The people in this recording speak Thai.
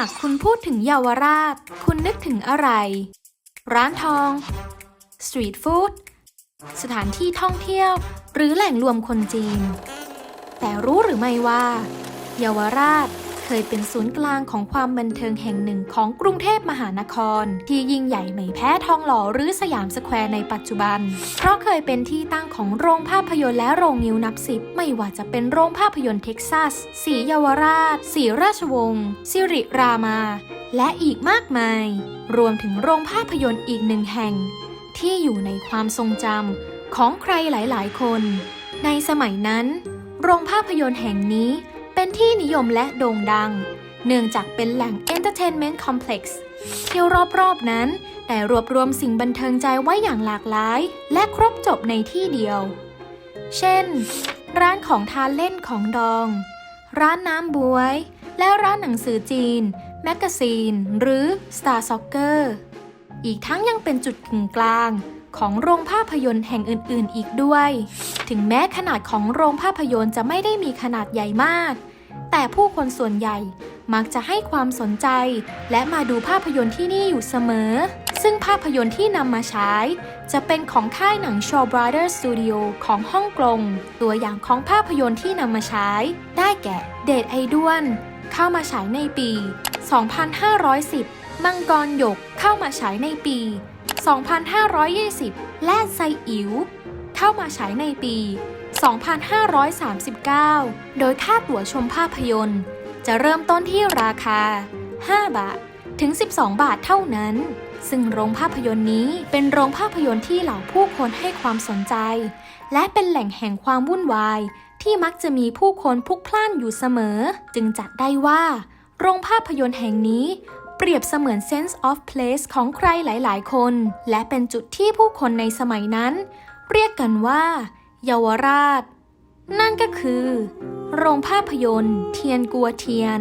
ากคุณพูดถึงเยาวราช คุณนึกถึงอะไร ร้านทอง สตรีทฟู้ด สถานที่ท่องเที่ยว หรือแหล่งรวมคนจีน แต่รู้หรือไม่ว่า เยาวราช เคยเป็นศูนย์กลางของความบันเทิงแห่งหนึ่งของกรุงเทพมหานคร ที่ยิ่งใหญ่ไม่แพ้ทองหล่อหรือสยามสแควร์ในปัจจุบัน เพราะเคยเป็นที่ตั้งของโรงภาพยนตร์และโรงนิ้วนับสิบไม่ว่าจะเป็นโรงภาพยนตร์เท็กซัสสีเยาวราชสีราชวงศ์สิริรามา และอีกมากมาย รวมถึงโรงภาพยนตร์อีกหนึ่งแห่ง ที่อยู่ในความทรงจำของใครหลาย ๆ คน ในสมัยนั้น โรงภาพยนตร์แห่งนี้ ที่นิยมและโด่งดัง เนื่องจากเป็นแหล่ง Entertainment Complex ที่รอบๆนั้นได้รวบรวมสิ่งบันเทิงใจไว้อย่างหลากหลาย และครบจบในที่เดียว เช่น ร้านของทานเล่นของดอง ร้านน้ำบวย และร้านหนังสือจีน แมกกาซีน หรือ Star Soccer อีกทั้งยังเป็นจุดกึ่งกลางของโรงภาพยนตร์แห่งอื่น ๆ อีกด้วย ถึงแม้ขนาดของโรงภาพยนตร์จะไม่ได้มีขนาดใหญ่มาก แต่ผู้คนส่วนใหญ่มักจะให้ความสนใจ และมาดูภาพยนตร์ที่นี่อยู่เสมอ ซึ่งภาพยนตร์ที่นำมาฉายจะเป็นของค่ายหนัง Shaw Brothers Studio ของฮ่องกง ตัวอย่างของภาพยนตร์ที่นำมาฉายได้แก่ เดทไอด้วน เข้ามาฉายในปี 2510 มังกรหยก เข้ามาฉายในปี 2520 และไซอิ๋ว เข้ามาฉายในปี 2539 โดยค่าตั๋วชมภาพยนตร์ จะเริ่มต้นที่ราคา 5 บาท ถึง 12 บาทเท่านั้น ซึ่งโรงภาพยนตร์นี้เป็นโรงภาพยนตร์ที่เหล่าผู้คนให้ความสนใจ และเป็นแหล่งแห่งความวุ่นวาย ที่มักจะมีผู้คนพลุกพล่านอยู่เสมอ จึงจัดได้ว่า โรงภาพยนตร์แห่งนี้เปรียบเสมือน sense of place ของใครหลาย ๆ คน และเป็นจุดที่ผู้คนในสมัยนั้น เรียกกันว่า เยาวราช นั่นก็คือ โรงภาพยนตร์เทียนกัวเทียน